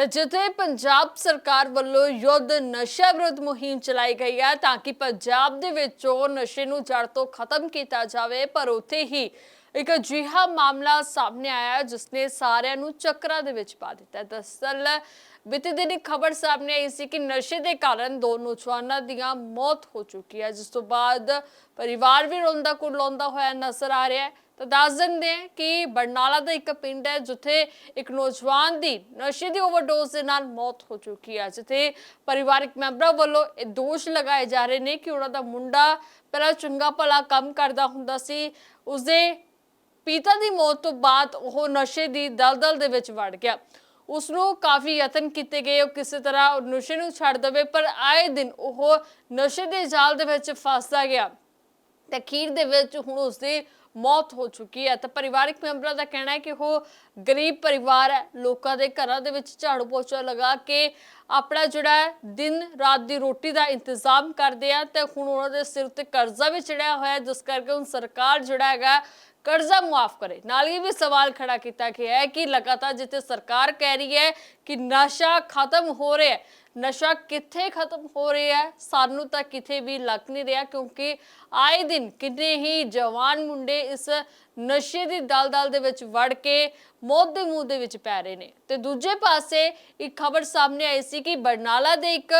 ਤੇ ਜਿੱਥੇ ਪੰਜਾਬ ਸਰਕਾਰ ਵੱਲੋਂ ਯੁੱਧ ਨਸ਼ਾ ਵਿਰੁੱਧ ਮੁਹਿੰਮ ਚਲਾਈ ਗਈ ਹੈ ਤਾਂ ਕਿ ਪੰਜਾਬ ਦੇ ਵਿੱਚੋਂ ਨਸ਼ੇ ਨੂੰ ਜੜ ਤੋਂ ਖਤਮ ਕੀਤਾ ਜਾਵੇ, ਪਰ ਉੱਥੇ ਹੀ ਇੱਕ ਅਜਿਹਾ ਮਾਮਲਾ ਸਾਹਮਣੇ ਆਇਆ ਹੈ ਜਿਸ ਨੇ ਸਾਰਿਆਂ ਨੂੰ ਚੱਕਰਾਂ ਦੇ ਵਿੱਚ ਪਾ ਦਿੱਤਾ ਦਰਅਸਲ, ਬੀਤੇ ਦਿਨ ਇੱਕ ਖਬਰ ਸਾਹਮਣੇ ਆਈ ਸੀ ਕਿ ਨਸ਼ੇ ਦੇ ਕਾਰਨ ਦੋ ਨੌਜਵਾਨਾਂ ਦੀਆਂ ਮੌਤ ਹੋ ਚੁੱਕੀ ਹੈ, ਜਿਸ ਤੋਂ ਬਾਅਦ ਪਰਿਵਾਰ ਵੀ ਰੋਂਦਾ ਕੁਰਲਾਉਂਦਾ ਹੋਇਆ ਨਜ਼ਰ ਆ ਰਿਹਾ ਹੈ। ਤਾਂ ਦੱਸ ਦਿੰਦੇ ਹਾਂ ਕਿ ਬਰਨਾਲਾ ਦਾ ਇੱਕ ਪਿੰਡ ਹੈ ਜਿੱਥੇ ਇੱਕ ਨੌਜਵਾਨ ਦੀ ਨਸ਼ੇ ਦੀ ਓਵਰਡੋਜ਼ ਦੇ ਨਾਲ ਮੌਤ ਹੋ ਚੁੱਕੀ ਹੈ, ਜਿੱਥੇ ਪਰਿਵਾਰਕ ਮੈਂਬਰਾਂ ਵੱਲੋਂ ਇਹ ਦੋਸ਼ ਲਗਾਏ ਜਾ ਰਹੇ ਨੇ ਕਿ ਉਹਨਾਂ ਦਾ ਮੁੰਡਾ ਪਹਿਲਾਂ ਚੰਗਾ ਭਲਾ ਕੰਮ ਕਰਦਾ ਹੁੰਦਾ ਸੀ, ਉਸਦੇ ਪਿਤਾ ਦੀ ਮੌਤ ਤੋਂ ਬਾਅਦ ਉਹ ਨਸ਼ੇ ਦੀ ਦਲਦਲ ਦੇ ਵਿੱਚ ਵੜ ਗਿਆ। ਉਸ ਨੂੰ ਕਾਫੀ ਯਤਨ ਕੀਤੇ ਗਏ, ਉਹ ਕਿਸੇ ਤਰ੍ਹਾਂ ਉਹ ਨਸ਼ੇ ਨੂੰ ਛੱਡ ਦੇਵੇ, ਪਰ ਆਏ ਦਿਨ ਉਹ ਨਸ਼ੇ ਦੇ ਜਾਲ ਦੇ ਵਿੱਚ ਫਸਦਾ ਗਿਆ। ਤੇ ਅਖੀਰ ਦੇ ਵਿੱਚ ਹੁਣ ਉਸਦੀ ਮੌਤ ਹੋ ਚੁੱਕੀ ਹੈ। ਤਾਂ ਪਰਿਵਾਰਕ ਮੈਂਬਰਾਂ ਦਾ ਕਹਿਣਾ ਹੈ ਕਿ ਉਹ ਗਰੀਬ ਪਰਿਵਾਰ ਹੈ। ਲੋਕਾਂ ਦੇ ਘਰਾਂ ਦੇ ਵਿੱਚ ਝਾੜੂ ਪੋਚਾ ਲਗਾ ਕੇ ਆਪਣਾ ਜਿਹੜਾ ਦਿਨ ਰਾਤ ਦੀ ਰੋਟੀ ਦਾ ਇੰਤਜ਼ਾਮ ਕਰਦੇ ਆ। ਤੇ ਹੁਣ ਉਹਨਾਂ ਦੇ ਸਿਰ ਉੱਤੇ ਕਰਜ਼ਾ ਵੀ ਚੜਿਆ ਹੋਇਆ ਜਿਸ ਕਰਕੇ ਹੁਣ ਸਰਕਾਰ ਜਿਹੜਾ ਹੈਗਾ, ਕਰਜ਼ਾ ਮੁਆਫ ਕਰੇ। ਨਾਲ ਇਹ ਵੀ ਸਵਾਲ ਖੜਾ ਕੀਤਾ ਗਿਆ ਹੈ ਕਿ ਲਗਾਤਾਰ ਜਿੱਥੇ ਸਰਕਾਰ ਕਹਿ ਰਹੀ ਹੈ ਕਿ ਨਸ਼ਾ ਖਤਮ ਹੋ ਰਿਹਾ ਹੈ ਨਸ਼ਾ ਕਿੱਥੇ ਖਤਮ ਹੋ ਰਿਹਾ ਹੈ? ਸਾਨੂੰ ਤਾਂ ਕਿਤੇ ਵੀ ਲੱਗ ਨਹੀਂ ਰਿਹਾ ਕਿਉਂਕਿ ਆਏ ਦਿਨ ਕਿੰਨੇ ਹੀ ਜਵਾਨ ਮੁੰਡੇ ਇਸ ਨਸ਼ੇ ਦੀ ਦਲਦਲ ਦੇ ਵਿੱਚ ਵੜ ਕੇ ਮੌਤ ਦੇ ਮੂੰਹ ਦੇ ਵਿੱਚ ਪੈ ਰਹੇ ਨੇ। ਤੇ ਦੂਜੇ ਪਾਸੇ ਇੱਕ ਖਬਰ ਸਾਹਮਣੇ ਆਈ ਸੀ ਕਿ ਬਰਨਾਲਾ ਦੇ ਇੱਕ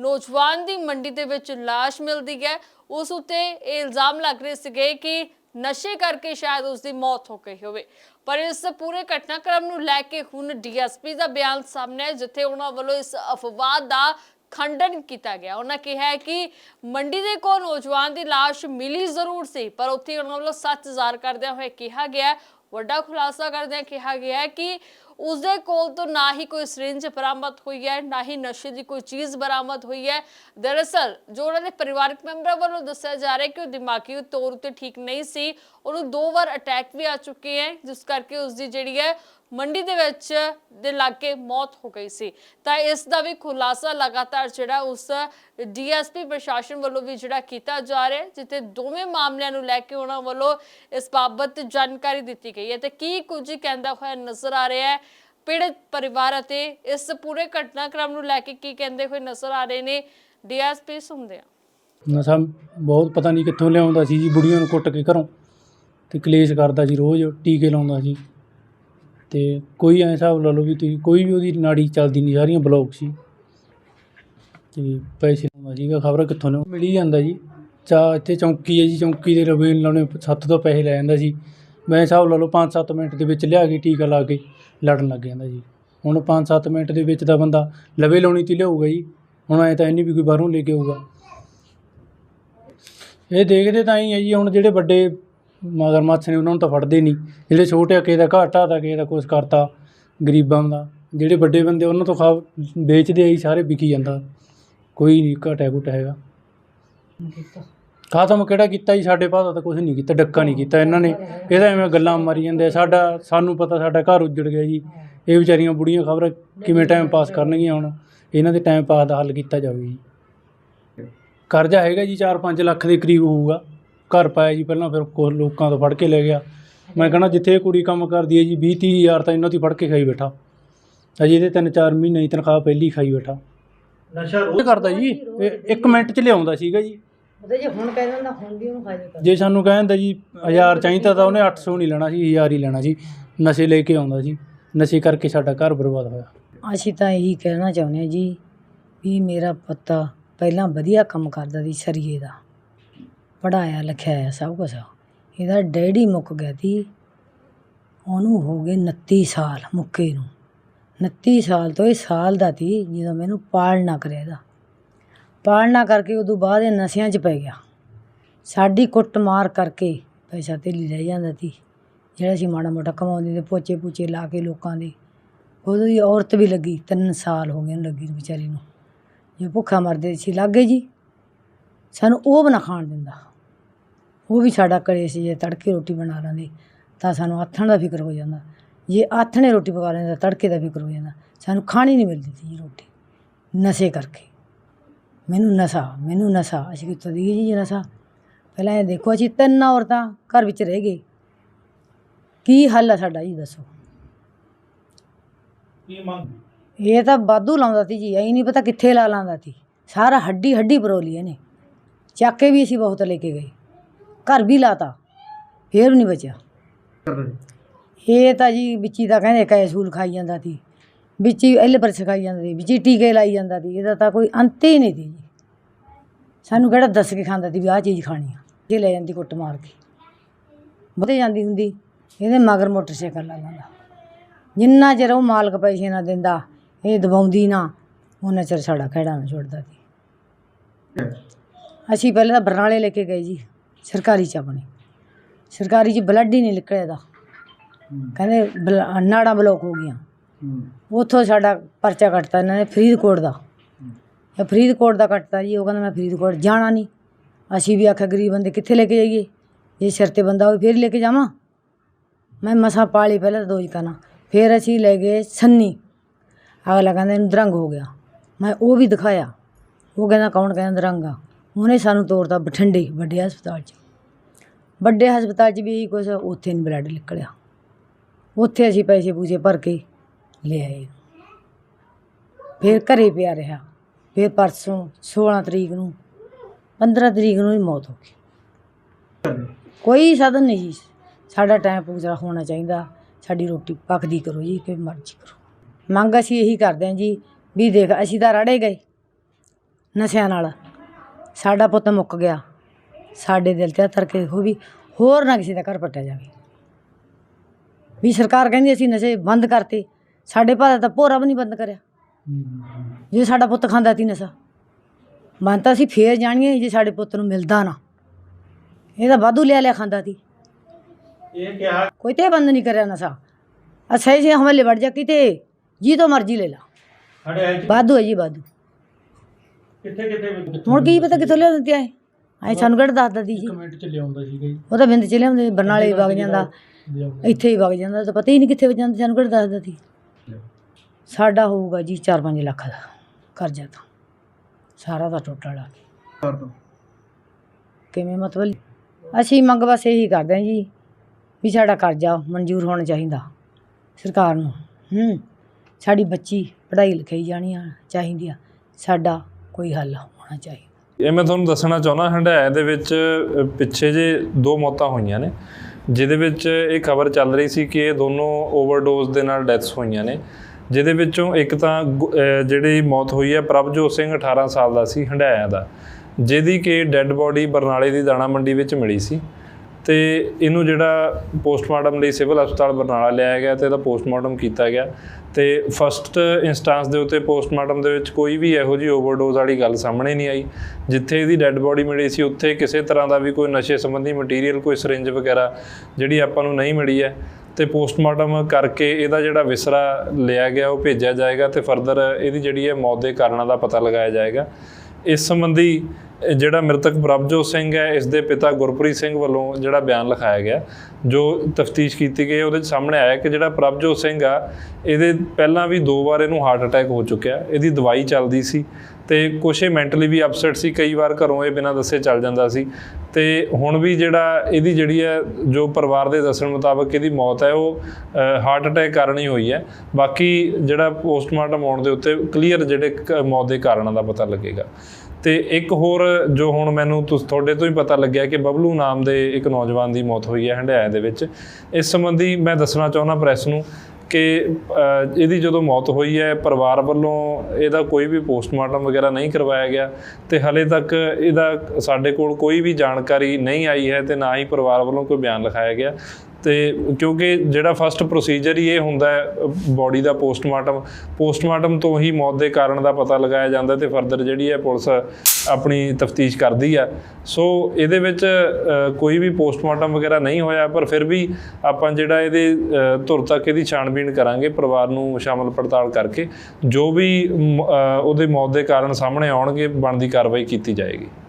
ਨੌਜਵਾਨ ਦੀ ਮੰਡੀ ਦੇ ਵਿੱਚ ਲਾਸ਼ ਮਿਲਦੀ ਹੈ। ਉਸ ਉੱਤੇ ਇਹ ਇਲਜ਼ਾਮ ਲੱਗ ਰਹੇ ਸੀਗੇ ਕਿ ਨਸ਼ੇ ਕਰਕੇ ਸ਼ਾਇਦ ਉਸ ਦੀ ਮੌਤ ਹੋ ਗਈ ਹੋਵੇ। ਪਰ ਇਸ ਪੂਰੇ ਘਟਨਾਕ੍ਰਮ ਨੂੰ ਲੈ ਕੇ ਹੁਣ ਡੀਐਸਪੀ ਦਾ ਬਿਆਨ ਸਾਹਮਣੇ ਜਿੱਥੇ ਉਹਨਾਂ ਵੱਲੋਂ ਇਸ ਅਫਵਾਹ ਦਾ ਖੰਡਨ ਕੀਤਾ ਗਿਆ। ਉਹਨਾਂ ਕਿਹਾ ਹੈ ਕਿ ਮੰਡੀ ਦੇ ਕੋਲ ਨੌਜਵਾਨ ਦੀ ਲਾਸ਼ ਮਿਲੀ ਜ਼ਰੂਰ ਸੀ, ਪਰ ਉੱਥੇ ਉਹਨਾਂ ਵੱਲੋਂ ਸੱਚ ਜ਼ਾਹਰ ਕਰਦਿਆਂ ਹੋਏ ਕਿਹਾ ਗਿਆ, ਵੱਡਾ ਖੁਲਾਸਾ ਕਰਦਿਆਂ ਕਿਹਾ ਗਿਆ ਕਿ ਉਸਦੇ ਕੋਲ ਤੋਂ ਨਾ ਹੀ ਕੋਈ ਸਰਿੰਜ ਬਰਾਮਦ ਹੋਈ ਹੈ ਨਾ ਹੀ ਨਸ਼ੇ ਦੀ ਕੋਈ ਚੀਜ਼ ਬਰਾਮਦ ਹੋਈ ਹੈ ਦਰਅਸਲ ਜੋ ਉਹਨਾਂ ਦੇ ਪਰਿਵਾਰਕ ਮੈਂਬਰਾਂ ਵੱਲੋਂ ਦੱਸਿਆ ਜਾ ਰਿਹਾ ਹੈ ਕਿ ਉਹ ਦਿਮਾਗੀ ਤੌਰ ਉਤੇ ਠੀਕ ਨਹੀਂ ਸੀ ਉਹਨੂੰ ਦੋ ਵਾਰ ਅਟੈਕ ਵੀ ਆ ਚੁੱਕੇ ਹੈ ਜਿਸ ਕਰਕੇ ਉਸ ਦੀ ਜਿਹੜੀ ਹੈ ਮੰਡੀ ਦੇ ਵਿੱਚ ਦੇ ਲਾਗੇ ਮੌਤ ਹੋ ਗਈ ਸੀ। ਤਾਂ ਇਸ ਦਾ ਵੀ ਖੁਲਾਸਾ ਲਗਾਤਾਰ ਜਿਹੜਾ ਉਸ ਡੀਐਸਪੀ ਪ੍ਰਸ਼ਾਸਨ ਵੱਲੋਂ ਵੀ ਜਿਹੜਾ ਕੀਤਾ ਜਾ ਰਿਹਾ ਜਿੱਥੇ ਦੋਵੇਂ ਮਾਮਲਿਆਂ ਨੂੰ ਲੈ ਕੇ ਉਹਨਾਂ ਵੱਲੋਂ ਇਸ ਬਾਬਤ ਜਾਣਕਾਰੀ ਦਿੱਤੀ ਗਈ ਹੈ। ਤੇ ਕੀ ਕੁਝ ਕਹਿੰਦਾ ਹੋਇਆ ਨਜ਼ਰ ਆ ਰਿਹਾ ਹੈ? ਪੀੜਤ ਪਰਿਵਾਰ ਅਤੇ ਇਸ ਪੂਰੇ ਘਟਨਾਕ੍ਰਮ ਨੂੰ ਲੈ ਕੇ ਕੀ ਕਹਿੰਦੇ ਹੋਏ ਨਜ਼ਰ ਆ ਰਹੇ ਨੇ ਡੀਐਸਪੀ ਸੁਣਦੇ ਆ ਨਸ਼ਾ ਬਹੁਤ ਪਤਾ ਨਹੀਂ ਕਿੱਥੋਂ ਲਿਆਉਂਦਾ ਸੀ ਜੀ, ਬੁੜੀਆਂ ਨੂੰ ਕੁੱਟ ਕੇ ਘਰੋਂ। ਤੇ ਕਲੇਸ਼ ਕਰਦਾ ਸੀ ਰੋਜ਼, ਟੀਕੇ ਲਾਉਂਦਾ ਸੀ। ਅਤੇ ਕੋਈ ਐਂ ਹਿਸਾਬ ਲਾ ਲਓ ਵੀ ਤੁਸੀਂ ਕੋਈ ਵੀ ਉਹਦੀ ਨਾੜੀ ਚੱਲਦੀ ਨਹੀਂ, ਸਾਰੀਆਂ ਬਲੋਕ ਸੀ। ਅਤੇ ਪੈਸੇ ਲਾਉਂਦਾ ਸੀਗਾ, ਖਬਰ ਕਿੱਥੋਂ ਲਿਆਉਂ ਮਿਲ ਹੀ ਜਾਂਦਾ ਜੀ। ਚਾ ਇੱਥੇ ਚੌਂਕੀ ਹੈ ਜੀ, ਚੌਂਕੀ ਦੇ ਰਵੇਲ ਲਾਉਣੇ ਸੱਤ ਤੋਂ ਪੈਸੇ ਲੈ ਜਾਂਦਾ ਜੀ ਮੈਂ ਹਿਸਾਬ ਲਾ ਲਓ 5-7 ਮਿੰਟ ਦੇ ਵਿੱਚ ਲਿਆ ਕੇ ਟੀਕਾ ਲਾ ਕੇ ਲੜਨ ਲੱਗ ਜਾਂਦਾ ਜੀ। ਹੁਣ 5-7 ਮਿੰਟ ਦੇ ਵਿੱਚ ਦਾ ਬੰਦਾ ਲਵੇ ਲਾਉਣੀ ਤੇ ਲਿਆਊਗਾ ਜੀ। ਹੁਣ ਐਂ ਤਾਂ ਇੰਨੀ ਵੀ ਕੋਈ ਬਾਹਰੋਂ ਲੈ ਕੇ ਆਊਗਾ। ਇਹ ਦੇਖਦੇ ਤਾਂ ਹੀ ਹੈ ਜੀ, ਹੁਣ ਜਿਹੜੇ ਵੱਡੇ ਮਗਰਮੱਛ ਨੇ ਉਹਨਾਂ ਨੂੰ ਤਾਂ ਫੜਦੇ ਨਹੀਂ। ਜਿਹੜੇ ਛੋਟੇ ਆ, ਕਿਸੇ ਦਾ ਘਾਟਾ ਤਾਂ ਕਿਸੇ ਦਾ ਕੁਛ ਕਰਤਾ ਗਰੀਬਾਂ ਦਾ। ਜਿਹੜੇ ਵੱਡੇ ਬੰਦੇ ਉਹਨਾਂ ਤੋਂ ਖਾ ਵੇਚਦੇ ਆ ਜੀ ਸਾਰੇ ਵਿਕੀ ਜਾਂਦਾ। ਕੋਈ ਨਹੀਂ ਘਾਟਾ ਘੁਟਾ ਹੈਗਾ। ਖਤਮ ਕਿਹੜਾ ਕੀਤਾ ਜੀ? ਸਾਡੇ ਪਾਸ ਤਾਂ ਕੁਝ ਨਹੀਂ ਕੀਤਾ ਡੱਕਾ ਨਹੀਂ ਕੀਤਾ ਇਹਨਾਂ ਨੇ। ਇਹਦਾ ਐਵੇਂ ਗੱਲਾਂ ਮਾਰੀ ਜਾਂਦੇ ਆ। ਸਾਡਾ ਸਾਨੂੰ ਪਤਾ ਸਾਡਾ ਘਰ ਉੱਜੜ ਗਿਆ ਜੀ। ਇਹ ਵਿਚਾਰੀਆਂ ਬੁੜੀਆਂ ਖਬਰ ਕਿਵੇਂ ਟਾਈਮ ਪਾਸ ਕਰਨਗੀਆਂ ਹੁਣ? ਇਹਨਾਂ ਦੇ ਟਾਈਮ ਪਾਸ ਦਾ ਹੱਲ ਕੀਤਾ ਜਾਵੇ ਜੀ। ਕਰਜ਼ਾ ਹੈਗਾ ਜੀ 4-5 ਲੱਖ ਦੇ ਕਰੀਬ ਹੋਊਗਾ। ਘਰ ਪਾਇਆ ਜੀ ਪਹਿਲਾਂ ਫਿਰ ਕੁਛ ਲੋਕਾਂ ਤੋਂ ਫੜ ਕੇ ਲੈ ਗਿਆ। ਮੈਂ ਕਹਿੰਦਾ ਜਿੱਥੇ ਇਹ ਕੁੜੀ ਕੰਮ ਕਰਦੀ ਹੈ ਜੀ 20-30 ਹਜ਼ਾਰ ਤਾਂ ਇਹਨਾਂ ਦੀ ਫੜ ਕੇ ਖਾਈ ਬੈਠਾ। ਅਜੇ ਇਹਦੇ 3-4 ਮਹੀਨੇ ਦੀ ਤਨਖਾਹ ਪਹਿਲੀ ਖਾਈ ਬੈਠਾ। ਨਸ਼ਾ ਇਹ ਕਰਦਾ ਜੀ ਇਹ ਇੱਕ ਮਿੰਟ 'ਚ ਲਿਆਉਂਦਾ ਸੀਗਾ ਜੀ। ਉਹਦੇ ਜੇ ਹੁਣ ਕਹਿ ਦਿੰਦਾ ਹੁਣ ਵੀ ਉਹਨੂੰ ਫਾਇਦਾ ਕਰ ਜੇ ਸਾਨੂੰ ਕਹਿੰਦਾ ਜੀ 1000 ਚਾਹੀਦਾ ਤਾਂ ਉਹਨੇ 800 ਨਹੀਂ ਲੈਣਾ ਸੀ 1000 ਹੀ ਲੈਣਾ ਸੀ। ਨਸ਼ੇ ਲੈ ਕੇ ਆਉਂਦਾ ਸੀ। ਨਸ਼ੇ ਕਰਕੇ ਸਾਡਾ ਘਰ ਬਰਬਾਦ ਹੋਇਆ। ਅਸੀਂ ਤਾਂ ਇਹੀ ਕਹਿਣਾ ਚਾਹੁੰਦੇ ਹਾਂ ਜੀ ਵੀ ਮੇਰਾ ਪੁੱਤ ਪਹਿਲਾਂ ਵਧੀਆ ਕੰਮ ਕਰਦਾ ਸੀ ਸਰੀਏ ਦਾ। ਪੜ੍ਹਾਇਆ ਲਿਖਾਇਆ ਸਭ ਕੁਛ ਇਹਦਾ ਡੈਡੀ ਮੁੱਕ ਗਿਆ ਤੀ ਉਹਨੂੰ ਹੋ ਗਏ 29 ਸਾਲ ਮੁੱਕੇ ਨੂੰ। 29 ਸਾਲ ਤੋਂ ਇਹ ਸਾਲ ਦਾ ਤੀ ਜਦੋਂ ਮੈਨੂੰ ਪਾਲਣਾ ਕਰਿਆ ਇਹਦਾ। ਪਾਲਣਾ ਕਰਕੇ ਉਦੋਂ ਬਾਅਦ ਇਹ ਨਸ਼ਿਆਂ 'ਚ ਪੈ ਗਿਆ। ਸਾਡੀ ਕੁੱਟ ਮਾਰ ਕਰਕੇ ਪੈਸਾ ਧੇਲੀ ਲੈ ਜਾਂਦਾ ਤੀ ਜਿਹੜਾ ਅਸੀਂ ਮਾੜਾ ਮੋਟਾ ਕਮਾਉਂਦੇ ਤੇ ਪੋਚੇ ਪੂਚੇ ਲਾ ਕੇ ਲੋਕਾਂ ਦੇ। ਉਦੋਂ ਦੀ ਔਰਤ ਵੀ ਲੱਗੀ, ਤਿੰਨ ਸਾਲ ਹੋ ਗਏ ਉਹਨੂੰ ਲੱਗੀ ਨੂੰ ਵਿਚਾਰੀ ਨੂੰ। ਜੇ ਭੁੱਖਾ ਮਰਦੇ ਸੀ, ਲੱਗੇ ਜੀ। ਸਾਨੂੰ ਉਹ ਬਣਾ ਖਾਣ ਦਿੰਦਾ। ਉਹ ਵੀ ਸਾਡਾ ਕਰੇ ਸੀ ਜੇ ਤੜਕੇ ਰੋਟੀ ਬਣਾ ਲੈਂਦੇ ਤਾਂ ਸਾਨੂੰ ਆਥਣ ਦਾ ਫਿਕਰ ਹੋ ਜਾਂਦਾ। ਜੇ ਆਥਣੇ ਰੋਟੀ ਪਕਾ ਲੈਂਦੇ ਤਾਂ ਤੜਕੇ ਦਾ ਫਿਕਰ ਹੋ ਜਾਂਦਾ। ਸਾਨੂੰ ਖਾਣੀ ਨਹੀਂ ਮਿਲਦੀ ਸੀ ਰੋਟੀ। ਨਸ਼ੇ ਕਰਕੇ। ਮੈਨੂੰ ਨਸ਼ਾ ਮੈਨੂੰ ਨਸ਼ਾ। ਅਸੀਂ ਕਿੱਥੋਂ ਦੀ ਜੀ ਨਸ਼ਾ? ਪਹਿਲਾਂ ਇਹ ਦੇਖੋ ਅਸੀਂ ਤਿੰਨ ਔਰਤਾਂ ਘਰ ਵਿੱਚ ਰਹਿ ਗਏ। ਕੀ ਹੱਲ ਆ ਸਾਡਾ ਜੀ ਦੱਸੋ? ਕੀ ਮੰਗ? ਇਹ ਤਾਂ ਬਾਦੂ ਲਾਉਂਦਾ ਸੀ ਜੀ। ਐਂ ਨਹੀਂ ਪਤਾ ਕਿੱਥੇ ਲਾ ਲਾਂਦਾ ਸੀ। ਸਾਰਾ ਹੱਡੀ ਹੱਡੀ ਪਰੋਲੀ ਇਹਨੇ। ਚੱਕ ਕੇ ਵੀ ਅਸੀਂ ਬਹੁਤ ਲੈ ਕੇ ਗਏ। ਘਰ ਵੀ ਲਾਤਾ, ਫੇਰ ਵੀ ਨਹੀਂ ਬਚਿਆ। ਇਹ ਤਾਂ ਜੀ ਵਿੱਚੀ ਤਾਂ ਕਹਿੰਦੇ ਕੈਸੂਲ ਖਾਈ ਜਾਂਦਾ ਸੀ। ਵਿੱਚ ਐਲ ਐਲਬਰ ਸਿਖਾਈ ਜਾਂਦਾ ਸੀ, ਵਿੱਚ ਟੀਕੇ ਲਾਈ ਜਾਂਦਾ ਸੀ, ਇਹਦਾ ਤਾਂ ਕੋਈ ਅੰਤ ਹੀ ਨਹੀਂ ਸੀ ਜੀ। ਸਾਨੂੰ ਕਿਹੜਾ ਦੱਸ ਕੇ ਖਾਂਦਾ ਸੀ ਵੀ ਆਹ ਚੀਜ਼ ਖਾਣੀ ਆ। ਜੇ ਲੈ ਜਾਂਦੀ ਕੁੱਟ ਮਾਰ ਕੇ। ਵਧੇ ਜਾਂਦੀ ਹੁੰਦੀ, ਇਹਦੇ ਮਗਰ ਮੋਟਰਸਾਈਕਲ ਲਾ ਲੈਂਦਾ ਜਿੰਨਾ ਚਿਰ ਉਹ ਮਾਲਕ ਪੈਸੇ ਨਾ ਦਿੰਦਾ, ਇਹ ਦਬਾਉਂਦੀ ਨਾ, ਉਹਨਾਂ ਚਿਰ ਸਾਡਾ ਖਹਿੜਾ ਨਾ ਛੁੱਟਦਾ ਸੀ। ਅਸੀਂ ਪਹਿਲਾਂ ਤਾਂ ਬਰਨਾਲੇ ਲੈ ਕੇ ਗਏ ਜੀ, ਸਰਕਾਰੀ ਚ ਆਪਣੇ। ਸਰਕਾਰੀ ਚ ਬਲੱਡ ਹੀ ਨਹੀਂ ਨਿਕਲਿਆ ਇਹਦਾ। ਕਹਿੰਦੇ ਬਲ- ਨਾੜਾਂ ਬਲੋਕ ਹੋ ਗਈਆਂ। ਉੱਥੋਂ ਸਾਡਾ ਪਰਚਾ ਕੱਟਤਾ ਇਹਨਾਂ ਨੇ ਫਰੀਦਕੋਟ ਦਾ। ਇਹ ਫਰੀਦਕੋਟ ਦਾ ਕੱਟਤਾ ਜੀ, ਉਹ ਕਹਿੰਦਾ ਮੈਂ ਫਰੀਦਕੋਟ ਜਾਣਾ ਨਹੀਂ। ਅਸੀਂ ਵੀ ਆਖਿਆ, ਗਰੀਬ ਬੰਦੇ ਕਿੱਥੇ ਲੈ ਕੇ ਜਾਈਏ? ਜੇ ਸਿਰ ਤੇ ਬੰਦਾ ਹੋਵੇ, ਫਿਰ ਲੈ ਕੇ ਜਾਵਾਂ। ਮੈਂ ਮਸਾਂ ਪਾਲੀ ਪਹਿਲਾਂ ਤਾਂ ਦੋ ਜਕਾਨਾ ਫਿਰ ਅਸੀਂ ਲੈ ਗਏ ਸੰਨੀ। ਅਗਲਾ ਕਹਿੰਦਾ ਇਹਨੂੰ ਦਰੰਗ ਹੋ ਗਿਆ। ਮੈਂ ਉਹ ਵੀ ਦਿਖਾਇਆ। ਉਹ ਕਹਿੰਦਾ ਕੌਣ ਕਹਿੰਦਾ ਦਰੰਗ ਆ? ਉਹਨੇ ਸਾਨੂੰ ਤੋਰਤਾ ਬਠਿੰਡੇ, ਵੱਡੇ ਹਸਪਤਾਲ 'ਚ। ਵੱਡੇ ਹਸਪਤਾਲ 'ਚ ਵੀ ਇਹੀ ਕੁਛ, ਉੱਥੇ ਨਹੀਂ ਬਲੱਡ ਨਿਕਲਿਆ। ਉੱਥੇ ਅਸੀਂ ਪੈਸੇ ਪੂਸੇ ਭਰ ਕੇ ਲੈ ਆਏ। ਫਿਰ ਘਰੇ ਪਿਆ ਰਿਹਾ। ਫਿਰ ਪਰਸੋਂ 16 ਤਰੀਕ ਨੂੰ 15 ਤਰੀਕ ਨੂੰ ਹੀ ਮੌਤ ਹੋ ਗਈ। ਕੋਈ ਸਾਧਨ ਨਹੀਂ ਜੀ ਸਾਡਾ ਟਾਈਮ ਪੂਰਾ ਹੋਣਾ ਚਾਹੀਦਾ। ਸਾਡੀ ਰੋਟੀ ਪੱਕਦੀ ਕਰੋ ਜੀ ਕਿ ਮਰਜ਼ੀ ਕਰੋ। ਮੰਗ ਅਸੀਂ ਇਹੀ ਕਰਦੇ ਹਾਂ ਜੀ, ਵੀ ਦੇਖ, ਅਸੀਂ ਤਾਂ ਰੜੇ ਗਏ। ਨਸ਼ਿਆਂ ਨਾਲ। ਸਾਡਾ ਪੁੱਤ ਮੁੱਕ ਗਿਆ। ਸਾਡੇ ਦਿਲ ਤੇ ਰੱਖ ਕੇ ਦੇਖੋ ਵੀ ਹੋਰ ਨਾ ਕਿਸੇ ਦਾ ਘਰ ਪੱਟਿਆ ਜਾਵੇ। ਵੀ ਸਰਕਾਰ ਕਹਿੰਦੀ ਅਸੀਂ ਨਸ਼ੇ ਬੰਦ ਕਰਤੇ। ਸਾਡੇ ਭਾਰਤ ਤਾਂ ਭੋਰਾ ਵੀ ਨਹੀਂ ਬੰਦ ਕਰਿਆ। ਜੇ ਸਾਡਾ ਪੁੱਤ ਖਾਂਦਾ ਤੀ ਨਸ਼ਾ ਮੰਨ ਤਾਂ ਅਸੀਂ ਫੇਰ ਜਾਣੀਏ ਜੇ ਸਾਡੇ ਪੁੱਤ ਨੂੰ ਮਿਲਦਾ ਨਾ। ਇਹ ਤਾਂ ਵਾਧੂ ਲਿਆ ਲਿਆ ਖਾਂਦਾ ਤੀ ਇਹ ਕਿਹਾ ਕੋਈ ਤੇ ਬੰਦ ਨਹੀਂ ਕਰਿਆ ਨਸ਼ਾ। ਅੱਛਾ ਜੀ ਹਮਲੇ ਵੜ ਜਾ ਕਿਤੇ ਜੀ ਤੋਂ ਮਰਜ਼ੀ ਲੈ ਲਾ। ਵਾਧੂ ਹੈ ਜੀ ਵਾਧੂ। ਕਿੱਥੇ ਕਿੱਥੇ ਹੁਣ ਕੀ ਪਤਾ ਕਿੱਥੋਂ ਲਿਆਉਂਦੇ ਆਏ ਐ ਸਾਨੂੰ ਕਿਹੜਾ ਦੱਸਦਾ ਦੀ ਜੀ ਕਮੈਂਟ ਚ ਲਿਆਉਂਦਾ ਸੀਗਾ ਜੀ ਉਹ ਤਾਂ ਬਿੰਦ ਚ ਲਿਆਉਂਦੇ ਬਰਨਾਲੇ ਵਗ ਜਾਂਦਾ। ਇੱਥੇ ਹੀ ਵਗ ਜਾਂਦਾ ਤਾਂ ਪਤਾ ਹੀ ਨਹੀਂ ਕਿੱਥੇ ਵਗ ਜਾਂਦਾ ਸਾਨੂੰ ਕਿਹੜਾ ਦੱਸਦਾ ਸੀ ਸਾਡਾ ਹੋਊਗਾ ਜੀ 4-5 ਲੱਖ ਦਾ ਕਰਜ਼ਾ ਤਾਂ। ਸਾਰਾ ਦਾ ਟੋਟਲ ਕੇ ਕਿਵੇਂ ਮਤਲਬ? ਅਸੀਂ ਮੰਗ ਬਸ ਇਹੀ ਕਰਦੇ ਹਾਂ ਜੀ ਵੀ ਸਾਡਾ ਕਰਜ਼ਾ ਮਨਜ਼ੂਰ ਹੋਣਾ ਚਾਹੀਦਾ ਸਰਕਾਰ ਨੂੰ। ਹੂੰ ਸਾਡੀ ਬੱਚੀ ਪੜ੍ਹਾਈ ਲਿਖਾਈ ਜਾਣੀ ਆ ਚਾਹੀਦੀ ਆ। ਸਾਡਾ ਕੋਈ ਹੱਲ ਹੋਣਾ ਚਾਹੀਦਾ। ਇਹ ਮੈਂ ਤੁਹਾਨੂੰ ਦੱਸਣਾ ਚਾਹੁੰਦਾ ਹੰਡਾਇਆ ਦੇ ਵਿੱਚ ਪਿੱਛੇ ਜੇ ਦੋ ਮੌਤਾਂ ਹੋਈਆਂ ਨੇ, ਜਿਹਦੇ ਵਿੱਚ ਇਹ ਖਬਰ ਚੱਲ ਰਹੀ ਸੀ ਕਿ ਇਹ ਦੋਨੋਂ ਓਵਰਡੋਜ਼ ਦੇ ਨਾਲ ਡੈਥਸ ਹੋਈਆਂ ਨੇ, ਜਿਹਦੇ ਵਿੱਚੋਂ ਇੱਕ ਤਾਂ ਗੁ- ਜਿਹੜੀ ਮੌਤ ਹੋਈ ਹੈ, ਪ੍ਰਭਜੋਤ ਸਿੰਘ 18 ਸਾਲ ਦਾ ਸੀ ਹੰਡਾਇਆ ਦਾ, ਜਿਹਦੀ ਕਿ ਡੈੱਡ ਬੋਡੀ ਬਰਨਾਲੇ ਦੀ ਦਾਣਾ ਮੰਡੀ ਵਿੱਚ ਮਿਲੀ ਸੀ, ਤੇ ਇਹਨੂੰ ਜਿਹੜਾ ਪੋਸਟਮਾਰਟਮ ਲਈ ਸਿਵਲ ਹਸਪਤਾਲ ਬਰਨਾਲਾ ਲਿਆਇਆ ਗਿਆ ਤੇ ਇਹਦਾ ਪੋਸਟਮਾਰਟਮ ਕੀਤਾ ਗਿਆ ਤੇ ਫਸਟ ਇੰਸਟੈਂਸ ਦੇ ਉੱਤੇ ਪੋਸਟਮਾਰਟਮ ਦੇ ਵਿੱਚ ਕੋਈ ਵੀ ਇਹੋ ਜਿਹੀ ਓਵਰਡੋਜ਼ ਵਾਲੀ ਗੱਲ ਸਾਹਮਣੇ ਨਹੀਂ ਆਈ, ਜਿੱਥੇ ਇਹਦੀ ਡੈੱਡ ਬੋਡੀ ਮਿਲੀ ਸੀ, ਉੱਥੇ ਕਿਸੇ ਤਰ੍ਹਾਂ ਦਾ ਵੀ ਕੋਈ ਨਸ਼ੇ ਸੰਬੰਧੀ ਮਟੀਰੀਅਲ ਕੋਈ ਸਰਿੰਜ ਵਗੈਰਾ ਜਿਹੜੀ ਆਪਾਂ ਨੂੰ ਨਹੀਂ ਮਿਲੀ ਹੈ, ਤੇ ਪੋਸਟਮਾਰਟਮ ਕਰਕੇ ਇਹਦਾ ਜਿਹੜਾ ਵਿਸਰਾ ਲਿਆ ਗਿਆ, ਉਹ ਭੇਜਿਆ ਜਾਏਗਾ ਤੇ ਫਰਦਰ ਇਹਦੀ ਜਿਹੜੀ ਹੈ ਮੌਤ ਦੇ ਕਾਰਨਾਂ ਦਾ ਪਤਾ ਲਗਾਇਆ ਜਾਏਗਾ। ਇਸ ਸੰਬੰਧੀ ਜਿਹੜਾ ਮ੍ਰਿਤਕ ਪ੍ਰਭਜੋਤ ਸਿੰਘ ਹੈ, ਇਸ ਦੇ ਪਿਤਾ ਗੁਰਪ੍ਰੀਤ ਸਿੰਘ ਵੱਲੋਂ ਜਿਹੜਾ ਬਿਆਨ ਲਿਖਾਇਆ ਗਿਆ, ਜੋ ਤਫਤੀਸ਼ ਕੀਤੀ ਗਈ ਉਹਦੇ 'ਚ ਸਾਹਮਣੇ ਆਇਆ ਕਿ ਜਿਹੜਾ ਪ੍ਰਭਜੋਤ ਸਿੰਘ ਆ, ਇਹਦੇ ਪਹਿਲਾਂ ਵੀ ਦੋ ਵਾਰ ਇਹਨੂੰ ਹਾਰਟ ਅਟੈਕ ਹੋ ਚੁੱਕਿਆ, ਇਹਦੀ ਦਵਾਈ ਚੱਲਦੀ ਸੀ ਤੇ ਕੁਛ ਇਹ ਮੈਂਟਲੀ ਵੀ ਅਪਸੈਟ ਸੀ, ਕਈ ਵਾਰ ਘਰੋਂ ਇਹ ਬਿਨਾਂ ਦੱਸੇ ਚੱਲ ਜਾਂਦਾ ਸੀ ਤੇ ਹੁਣ ਵੀ ਜਿਹੜਾ ਇਹਦੀ ਜਿਹੜੀ ਹੈ, ਜੋ ਪਰਿਵਾਰ ਦੇ ਦੱਸਣ ਮੁਤਾਬਕ ਇਹਦੀ ਮੌਤ ਹੈ, ਉਹ ਹਾਰਟ ਅਟੈਕ ਕਾਰਨ ਹੀ ਹੋਈ ਹੈ। ਬਾਕੀ ਜਿਹੜਾ ਪੋਸਟਮਾਰਟਮ ਆਉਣ ਦੇ ਉੱਤੇ ਕਲੀਅਰ ਜਿਹੜੇ ਕ- ਮੌਤ ਦੇ ਕਾਰਨਾਂ ਦਾ ਪਤਾ ਲੱਗੇਗਾ। ਤੇ ਇੱਕ ਹੋਰ ਜੋ ਹੁਣ ਮੈਨੂੰ ਤੁਸ, ਤੁਹਾਡੇ ਤੋਂ ਹੀ ਪਤਾ ਲੱਗਿਆ ਕਿ ਬਬਲੂ ਨਾਮ ਦੇ ਇੱਕ ਨੌਜਵਾਨ ਦੀ ਮੌਤ ਹੋਈ ਹੈ ਹੰਡਿਆਇਆ ਦੇ ਵਿੱਚ। ਇਸ ਸੰਬੰਧੀ ਮੈਂ ਦੱਸਣਾ ਚਾਹੁੰਦਾ ਪ੍ਰੈਸ ਨੂੰ ਕਿ ਇਹਦੀ ਜਦੋਂ ਮੌਤ ਹੋਈ ਹੈ, ਪਰਿਵਾਰ ਵੱਲੋਂ ਇਹਦਾ ਕੋਈ ਵੀ ਪੋਸਟਮਾਰਟਮ ਵਗੈਰਾ ਨਹੀਂ ਕਰਵਾਇਆ ਗਿਆ ਤੇ ਹਲੇ ਤੱਕ ਇਹਦਾ ਸਾਡੇ ਕੋਲ ਕੋਈ ਵੀ ਜਾਣਕਾਰੀ ਨਹੀਂ ਆਈ ਹੈ ਤੇ ਨਾ ਹੀ ਪਰਿਵਾਰ ਵੱਲੋਂ ਕੋਈ ਬਿਆਨ ਲਿਖਾਇਆ ਗਿਆ। ਤੇ ਕਿਉਂਕਿ ਜਿਹੜਾ ਫਸਟ ਪ੍ਰੋਸੀਜਰ ਹੀ ਇਹ ਹੁੰਦਾ ਹੈ ਬਾਡੀ ਦਾ ਪੋਸਟਮਾਰਟਮ ਪੋਸਟਮਾਰਟਮ ਤੋਂ ਹੀ ਮੌਤ ਦੇ ਕਾਰਨ ਦਾ ਪਤਾ ਲਗਾਇਆ ਜਾਂਦਾ ਤੇ ਫਰਦਰ ਜਿਹੜੀ ਹੈ ਪੁਲਿਸ ਆਪਣੀ ਤਫਤੀਸ਼ ਕਰਦੀ ਆ ਸੋ ਇਹਦੇ ਵਿੱਚ ਕੋਈ ਵੀ ਪੋਸਟਮਾਰਟਮ ਵਗੈਰਾ ਨਹੀਂ ਹੋਇਆ, ਪਰ ਫਿਰ ਵੀ ਆਪਾਂ ਜਿਹੜਾ ਇਹਦੇ ਧੁਰ ਤੱਕ ਇਹਦੀ ਛਾਣਬੀਣ ਕਰਾਂਗੇ, ਪਰਿਵਾਰ ਨੂੰ ਸ਼ਾਮਲ ਪੜਤਾਲ ਕਰਕੇ, ਜੋ ਵੀ ਉਹਦੇ ਮੌਤ ਦੇ ਕਾਰਨ ਸਾਹਮਣੇ ਆਉਣਗੇ, ਬਣਦੀ ਕਾਰਵਾਈ ਕੀਤੀ ਜਾਏਗੀ।